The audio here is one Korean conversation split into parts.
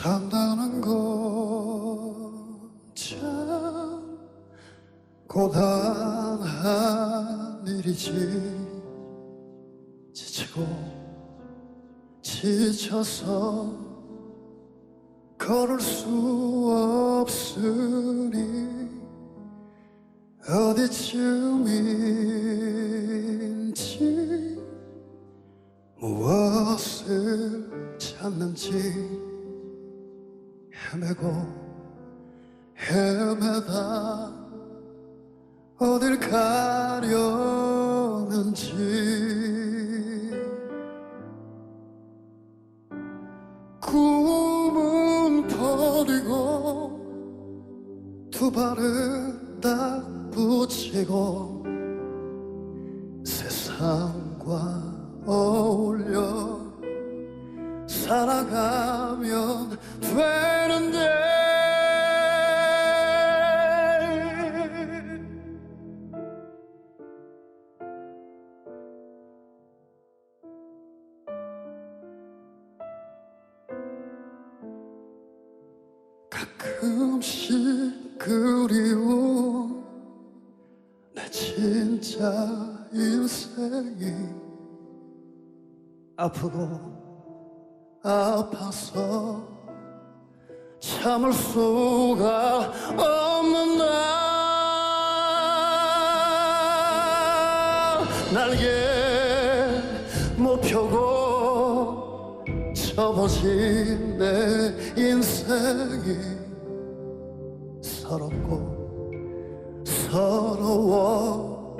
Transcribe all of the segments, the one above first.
산다는 건참 고단한 일이지. 지치고 지쳐서 걸을 수 없으니 어디쯤인지 무엇을 찾는지 헤매고 헤매다. 어딜 가려는지. 꿈은 버리고 두 발을 딱 붙이고 세상과 가끔씩 그리운 내 진짜 인생이 아프고 아파서 참을 수가 없는 날 날개 접어진 내 인생이. 서럽고 서러워.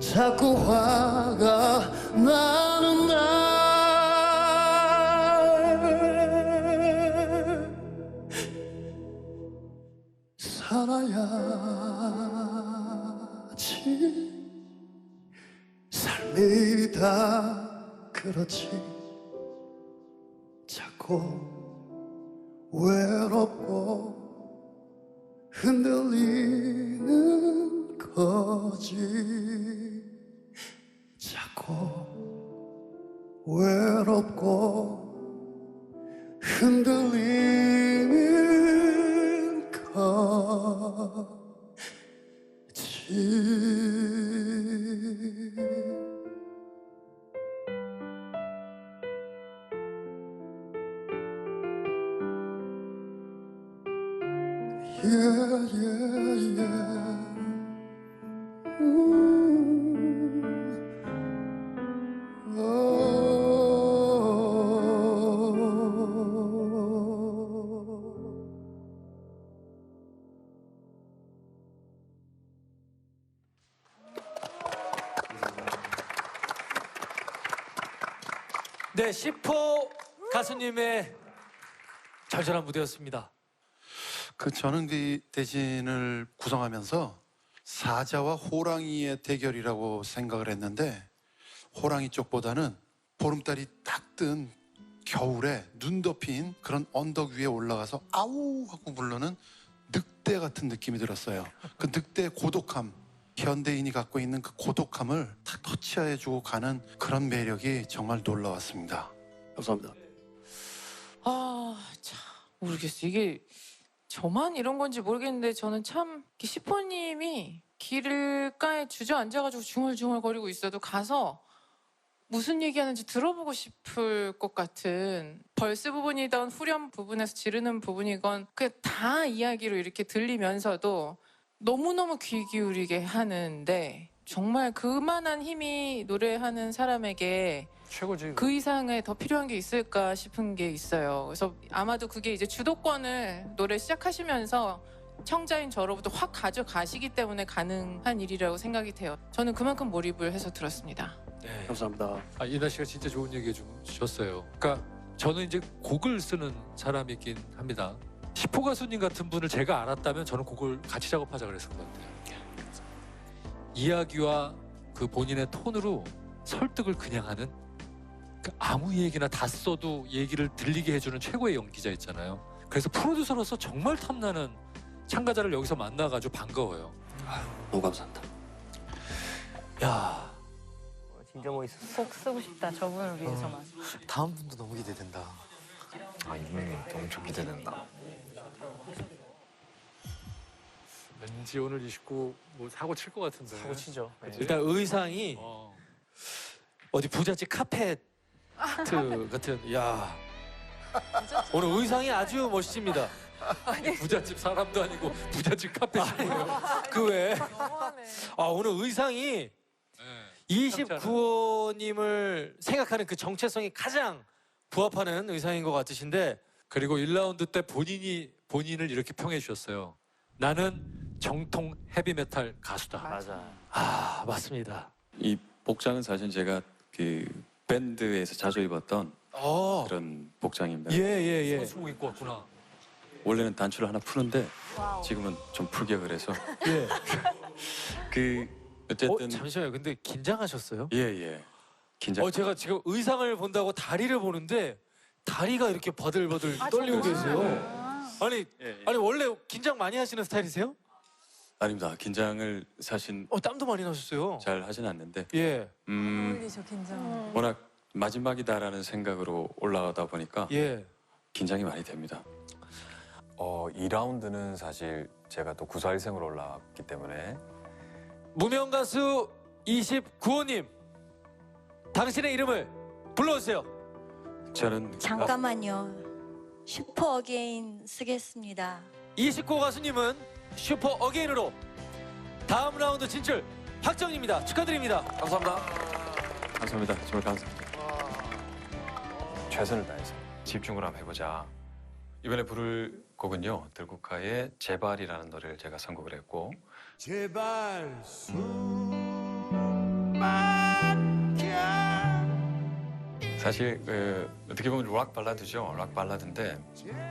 자꾸 화가 나는 날. 살아야지. 삶이 다 그렇지 자꾸 외롭고 흔들리는 거지. 자꾸 외롭고 흔들리는 거지 네, 10호 가수님의 절절한 무대였습니다. 그 전흥기 대진을 구성하면서 사자와 호랑이의 대결이라고 생각을 했는데 호랑이 쪽보다는 보름달이 딱 뜬 겨울에 눈 덮인 그런 언덕 위에 올라가서 아우 하고 부르는 늑대 같은 느낌이 들었어요. 그 늑대의 고독함, 현대인이 갖고 있는 그 고독함을 탁 터치해주고 가는 그런 매력이 정말 놀라웠습니다. 감사합니다. 아, 참 모르겠어. 이게 저만 이런 건지 모르겠는데 저는 참 시포님이 길가에 주저앉아가지고 중얼중얼거리고 있어도 가서 무슨 얘기하는지 들어보고 싶을 것 같은 벌스 부분이던 후렴 부분에서 지르는 부분이건 그냥 다 이야기로 이렇게 들리면서도 너무너무 귀 기울이게 하는데 정말 그만한 힘이 노래하는 사람에게 최고지. 그 이상의 더 필요한 게 있을까 싶은 게 있어요. 그래서 아마도 그게 이제 주도권을 노래 시작하시면서 청자인 저로부터 확 가져가시기 때문에 가능한 일이라고 생각이 돼요. 저는 그만큼 몰입을 해서 들었습니다. 네. 감사합니다. 아, 이나 씨가 진짜 좋은 얘기 해 주셨어요. 그러니까 저는 이제 곡을 쓰는 사람이긴 합니다. 10호 가수님 같은 분을 제가 알았다면 저는 곡을 같이 작업하자 그랬을 것 같아요. 이야기와 그 본인의 톤으로 설득을 그냥 하는 그 아무 얘기나 다 써도 얘기를 들리게 해주는 최고의 연기자 있잖아요. 그래서 프로듀서로서 정말 탐나는 참가자를 여기서 만나가지고 반가워요. 너무 감사합니다. 야 진짜 멋있었어. 곡 쓰고 싶다 저분을 위해서만. 다음 분도 너무 기대된다. 아 이분이 엄청 기대된다. 왠지 오늘 29 뭐 사고 칠 것 같은데. 사고 치죠. 네. 일단 의상이 어. 어디 부잣집 카페트 같은 야 오늘 의상이 아주 멋집니다. 부잣집 사람도 아니고 부잣집 카페 친구예요. 그 외에 너무하네. 아 오늘 의상이 29호님을 생각하는 그 정체성이 가장 부합하는 의상인 것 같으신데 그리고 1라운드 때 본인이 본인을 이렇게 평해 주셨어요. 나는 정통 헤비메탈 가수다. 맞아. 아 맞습니다. 이 복장은 사실 제가 그 밴드에서 자주 입었던 어. 그런 복장입니다. 예예 예. 선수복 입고 왔구나. 원래는 단추를 하나 푸는데 지금은 좀 풀격을 해서 예. 그어 어쨌든 잠시만요. 근데 긴장하셨어요? 예예 긴장. 어 제가 지금 의상을 본다고 다리를 보는데 다리가 이렇게 버들버들 떨리고 계세요. 아니 예, 예. 아니 원래 긴장 많이 하시는 스타일이세요? 아닙니다. 긴장을 사실 어 땀도 많이 나셨어요. 잘 하진 않는데 예. 음 어울리죠 긴장. 워낙 마지막이다라는 생각으로 올라가다 보니까 예. 긴장이 많이 됩니다. 어 2라운드는 사실 제가 또 구사일생으로 올라왔기 때문에 무명 가수 29호님 당신의 이름을 불러주세요. 저는 잠깐만요. 슈퍼 어게인 쓰겠습니다. 29호 가수님은 슈퍼 어게인으로 다음 라운드 진출 확정입니다. 축하드립니다. 감사합니다. 감사합니다. 정말 감사합니다. 최선을 다해서 집중을 한번 해보자. 이번에 부를 곡은요 들국화의 제발이라는 노래를 제가 선곡을 했고 제발 숨막혀 사실 그, 어떻게 보면 락 발라드죠 락 발라드인데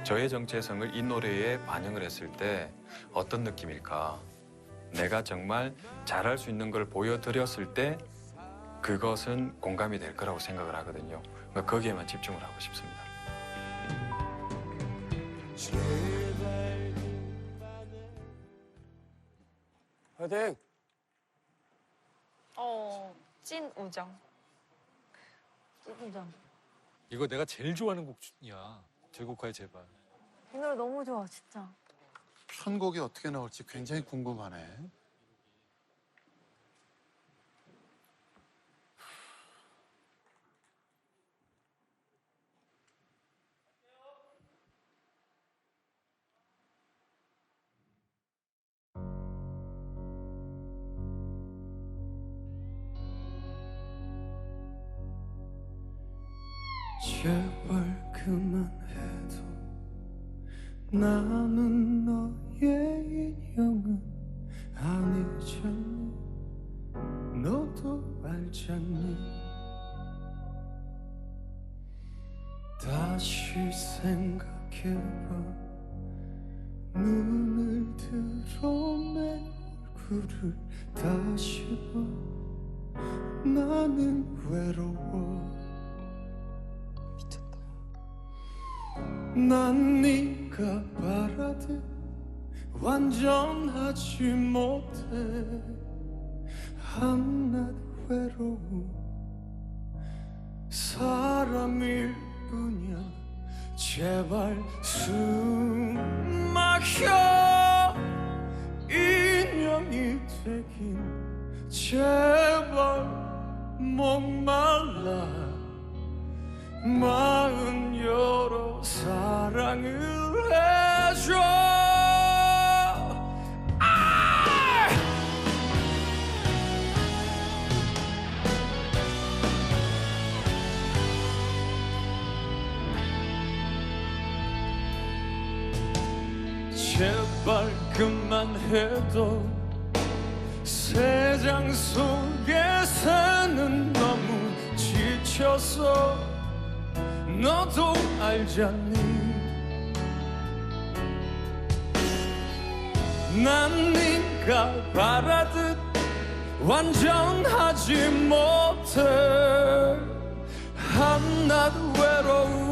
저의 정체성을 이 노래에 반영을 했을 때 어떤 느낌일까 내가 정말 잘할 수 있는 걸 보여드렸을 때 그것은 공감이 될 거라고 생각을 하거든요 그러니까 거기에만 집중을 하고 싶습니다 화이팅! 어, 찐 우정. 찐 우정. 이거 내가 제일 좋아하는 곡이야. 들국화의 제발. 이 노래 너무 좋아, 진짜. 편곡이 어떻게 나올지 굉장히 궁금하네. 제발 그만해도 나는 너의 인형은 아니잖니. 너도 알잖니. 다시 생각해봐. 눈을 들어 내 얼굴을 다시 봐. 나는 외로워 난 네가 바라듯 완전하지 못해. 한낱 외로운 사람일 뿐이야 제발 숨 막혀. 인형이 되긴 제발 목말라 마음 열어 사랑을 해줘 아! 제발 그만해도 세상 속에서는 너무 지쳐서 너도 알잖니? 난 네가 바라듯 완전하지 못해. 한낱 외로운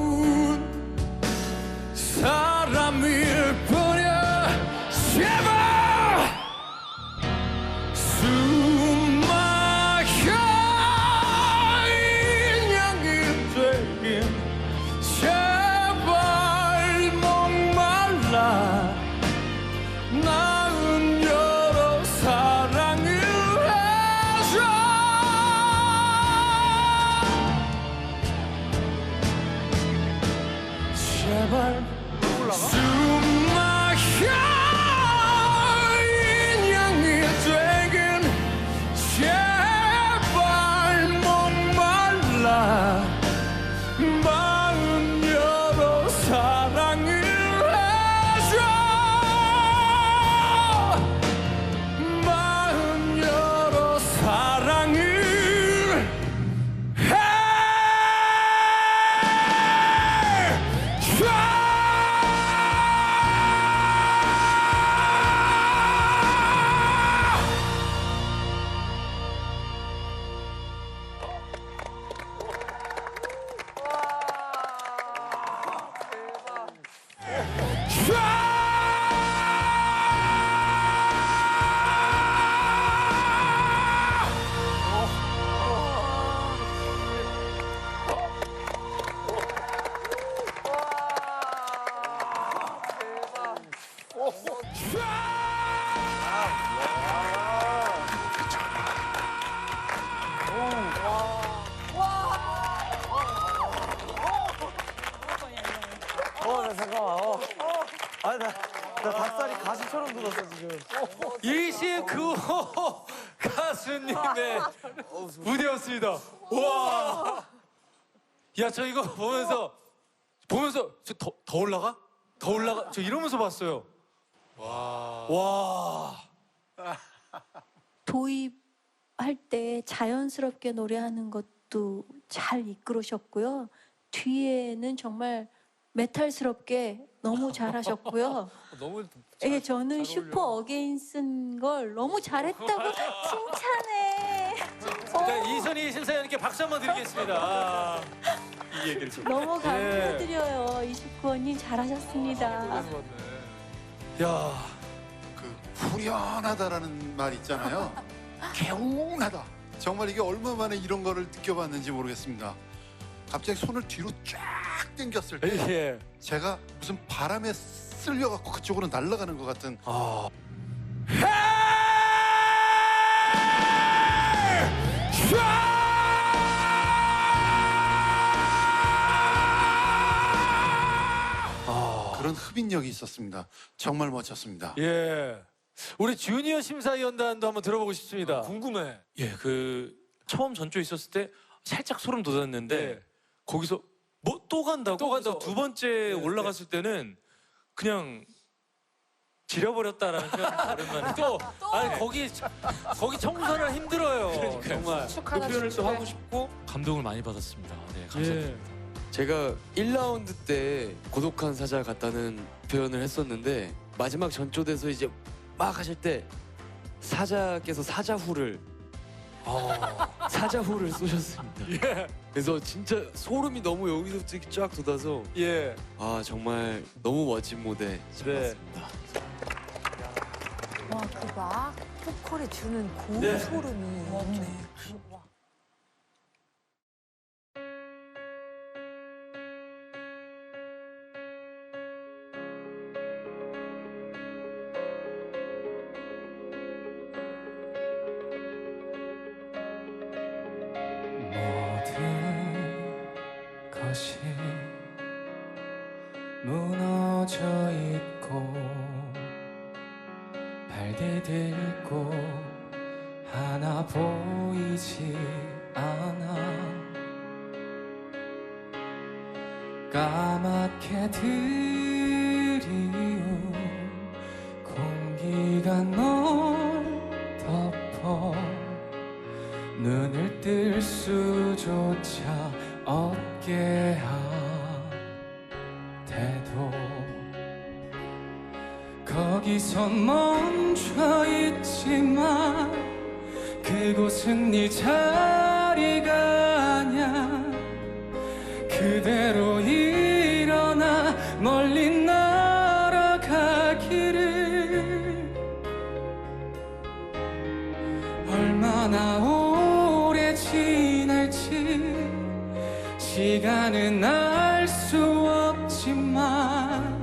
가수님의 무대였습니다. 와. 야, 저 이거 보면서 보면서 저더 더 올라가? 더 올라가? 저 이러면서 봤어요. 와. 와. 도입할 때 자연스럽게 노래하는 것도 잘 이끌으셨고요. 뒤에는 정말 메탈스럽게 너무 잘하셨고요. 너무 이게 저는 슈퍼 어게인 쓴 걸 너무 잘했다고 칭찬해. 네, 이선희 심사위원님께 박수 한번 드리겠습니다. 아, 이 얘기를 좀. 너무 감사드려요. 이슈쿠원님 잘하셨습니다. 야. 그 후련하다라는 말 있잖아요. 개운하다. 정말 이게 얼마 만에 이런 거를 느껴봤는지 모르겠습니다. 갑자기 손을 뒤로 쫙 당겼을 때 예. 제가 무슨 바람에 쓸려갖고 그쪽으로 날아가는 것 같은 아. 아. 그런 흡인력이 있었습니다. 정말 멋졌습니다. 예. 우리 주니어 심사위원단도 한번 들어보고 싶습니다. 궁금해. 예, 그 처음 전조 있었을 때 살짝 소름 돋았는데 네. 거기서 뭐 또 간다고? 또 간다고. 그래서 두 번째 올라갔을 때는 그냥 지려버렸다라는 표현 오랜만에 또, 아니 거기 거기 청소하느라 힘들어요. 그러니까요. 정말. 그 표현을 또 하고 싶고 감동을 많이 받았습니다. 네, 감사합니다. 예. 제가 1라운드 때 고독한 사자 같다는 표현을 했었는데 마지막 전조돼서 이제 막 하실 때 사자께서 사자후를 아. 사자후를 쏘셨습니다. 예. 그래서 진짜 소름이 너무 여기서 부터 이렇게 쫙 돋아서 예. 아 정말 너무 멋진 무대 네. 잡았습니다. 와, 그막 보컬이 주는 고운 네. 소름이 모든 것이 무너져 있고 발 디딜고 하나 보이지 않아 까맣게 드 거기서 멈춰 있지만 그곳은 네 자리가 아냐 그대로 일어나 멀리 날아가기를. 얼마나 오래 지날지 시간은 알 수 없지만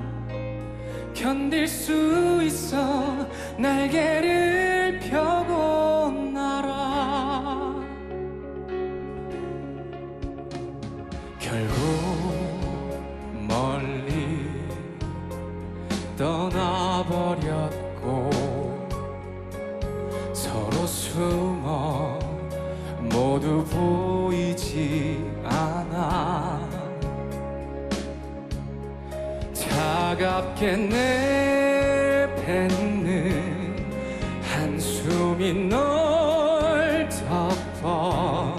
견딜 수 있어 날개를 펴고 날아. 결국 멀리 떠나버렸고 서로 숨어 모두 보이지 않아. 차갑게 내 숨이 널 덮어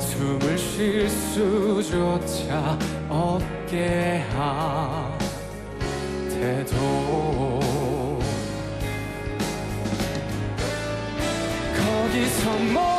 숨을 쉴 수조차 없게 하 대도 거기서 멈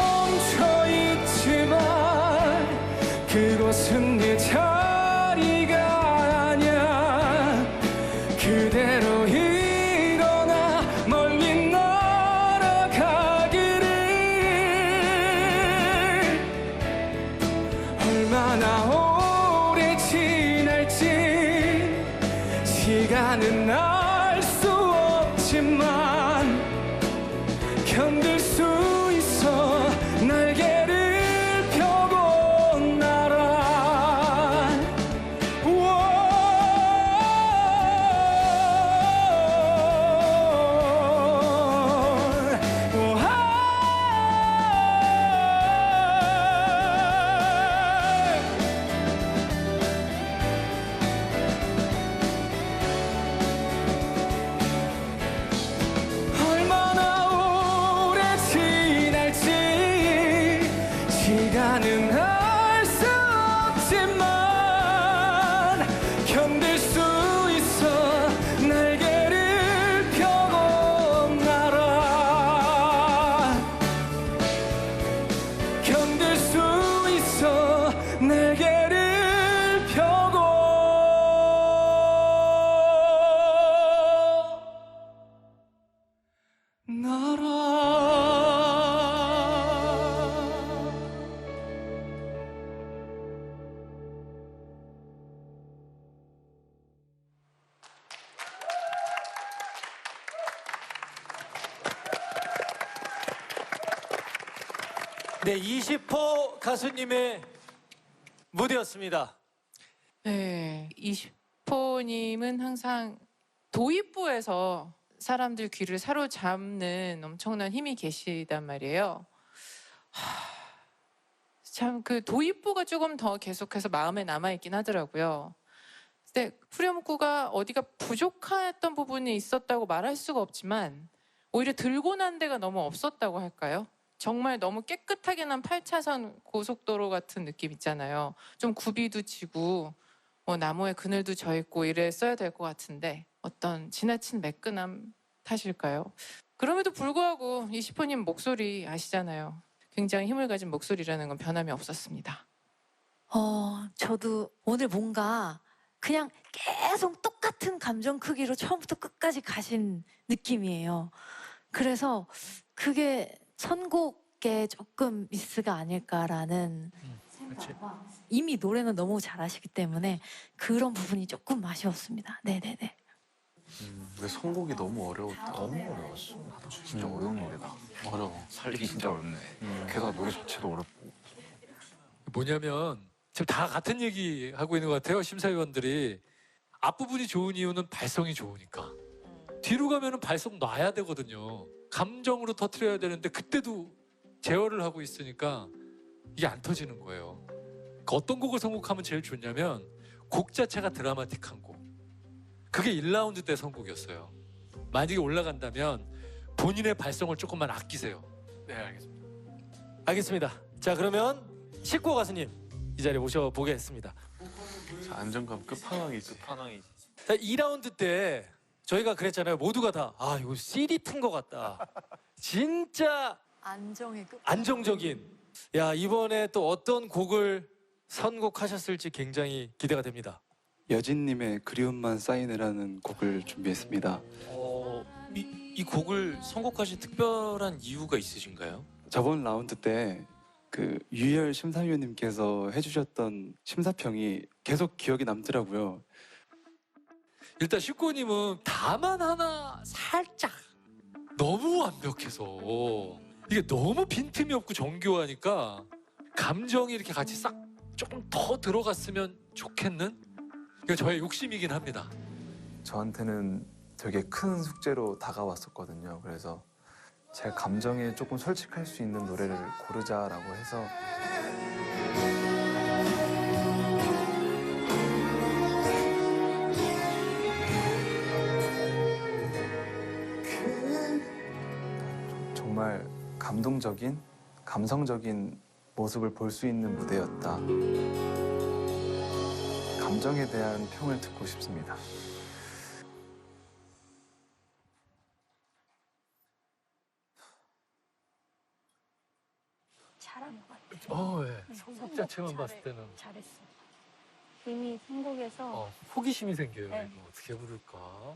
네, 20호 가수님의 무대였습니다. 네, 이슈포님은 항상 도입부에서 사람들 귀를 사로잡는 엄청난 힘이 계시단 말이에요. 참 그 도입부가 조금 더 계속해서 마음에 남아 있긴 하더라고요. 근데 후렴구가 어디가 부족했던 부분이 있었다고 말할 수가 없지만 오히려 들고 난 데가 너무 없었다고 할까요? 정말 너무 깨끗하게 난 8차선 고속도로 같은 느낌 있잖아요. 좀 구비도 지고 뭐 나무에 그늘도 져 있고 이랬어야 될 것 같은데 어떤 지나친 매끈함 탓일까요? 그럼에도 불구하고 이시포님 목소리 아시잖아요. 굉장히 힘을 가진 목소리라는 건 변함이 없었습니다. 어, 저도 오늘 뭔가 그냥 계속 똑같은 감정 크기로 처음부터 끝까지 가신 느낌이에요. 그래서 그게 선곡에 조금 미스가 아닐까라는 생각과 이미 노래는 너무 잘하시기 때문에 그런 부분이 조금 아쉬웠습니다. 네네네. 근데 선곡이 너무 어려웠다. 너무 어려웠어. 진짜 어려운 노래다. 어려워. 살리기 진짜 어렵네. 게다가 노래 자체도 어렵고. 뭐냐면 지금 다 같은 얘기 하고 있는 것 같아요 심사위원들이 앞부분이 좋은 이유는 발성이 좋으니까 뒤로 가면은 발성 놔야 되거든요 감정으로 터트려야 되는데 그때도 제어를 하고 있으니까 이게 안 터지는 거예요 그러니까 어떤 곡을 선곡하면 제일 좋냐면 곡 자체가 드라마틱한 곡 그게 1라운드 때 선곡이었어요 만약에 올라간다면 본인의 발성을 조금만 아끼세요 네, 알겠습니다. 알겠습니다. 자, 그러면 19호 가수님 이 자리에 모셔보겠습니다. 자, 안정감 끝판왕이지. 끝판왕이지. 자, 2라운드 때 저희가 그랬잖아요. 모두가 다 아, 이거 CD 튼 것 같다. 진짜 안정의 끝. 안정적인. 야, 이번에 또 어떤 곡을 선곡하셨을지 굉장히 기대가 됩니다. 여진님의 그리움만 쌓이네라는 곡을 준비했습니다. 어, 이, 이 곡을 선곡하신 특별한 이유가 있으신가요? 저번 라운드 때 그 유열 심사위원님께서 해주셨던 심사평이 계속 기억에 남더라고요. 일단 19님은 다만 하나 살짝 너무 완벽해서 이게 너무 빈틈이 없고 정교하니까 감정이 이렇게 같이 싹 조금 더 들어갔으면 좋겠는 이게 저의 욕심이긴 합니다. 저한테는 되게 큰 숙제로 다가왔었거든요. 그래서 제 감정에 조금 솔직할 수 있는 노래를 고르자라고 해서 감동적인, 감성적인 모습을 볼 수 있는 무대였다. 감정에 대한 평을 듣고 싶습니다. 잘한 것 같아. 어, 예. 선곡 자체만 봤을 때는 잘했어. 이미 선곡에서 어, 호기심이 생겨요. 네. 이거 어떻게 부를까?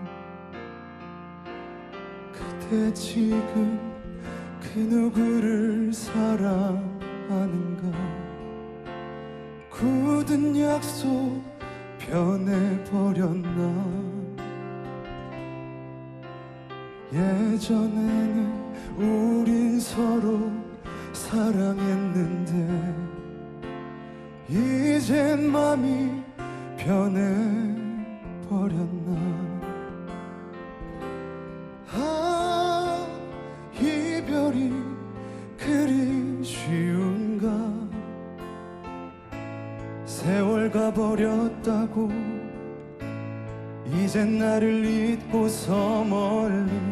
그대 지금 그 누구를 사랑하는가? 굳은 약속 변해버렸나? 예전에는 우린 서로 사랑했는데 이젠 맘이 변해버렸나 가버렸다고 이젠 나를 잊고서 멀리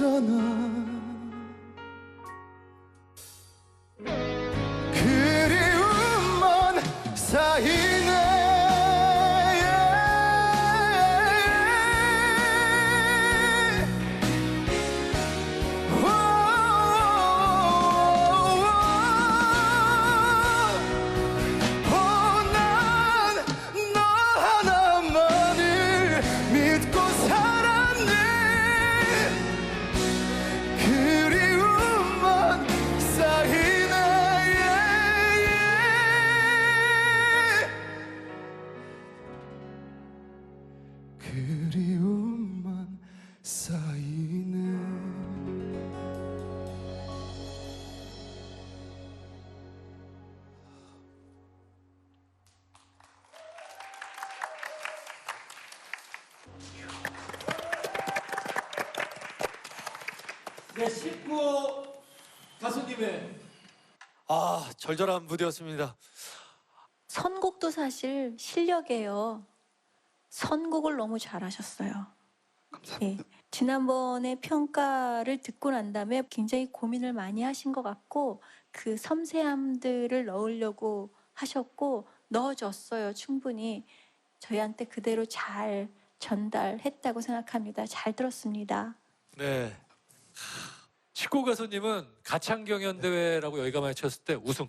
나는 그리움만 쌓이네 네, 19호 가수님의 아 절절한 무대였습니다. 선곡도 사실 실력이에요. 선곡을 너무 잘하셨어요. 예. 지난번에 평가를 듣고 난 다음에 굉장히 고민을 많이 하신 것 같고 그 섬세함들을 넣으려고 하셨고 넣어줬어요 충분히 저희한테 그대로 잘 전달했다고 생각합니다. 잘 들었습니다. 네. 19 가수님은 가창 경연 대회라고 여기가 쳤을 때 우승.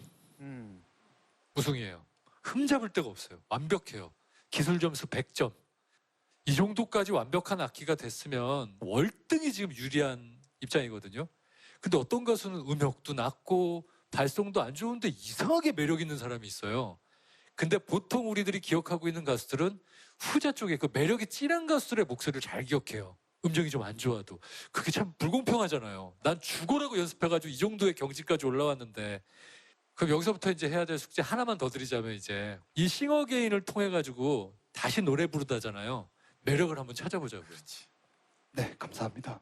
우승이에요. 흠잡을 데가 없어요. 완벽해요. 기술 점수 100점. 이 정도까지 완벽한 악기가 됐으면 월등히 지금 유리한 입장이거든요. 근데 어떤 가수는 음역도 낮고 발성도 안 좋은데 이상하게 매력 있는 사람이 있어요. 근데 보통 우리들이 기억하고 있는 가수들은 후자 쪽에 그 매력이 진한 가수들의 목소리를 잘 기억해요. 음정이 좀 안 좋아도 그게 참 불공평하잖아요. 난 죽어라고 연습해가지고 이 정도의 경지까지 올라왔는데 그럼 여기서부터 이제 해야 될 숙제 하나만 더 드리자면 이제 이 싱어게인을 통해 가지고 다시 노래 부르다잖아요. 매력을 한번 찾아보자고요. 네, 감사합니다.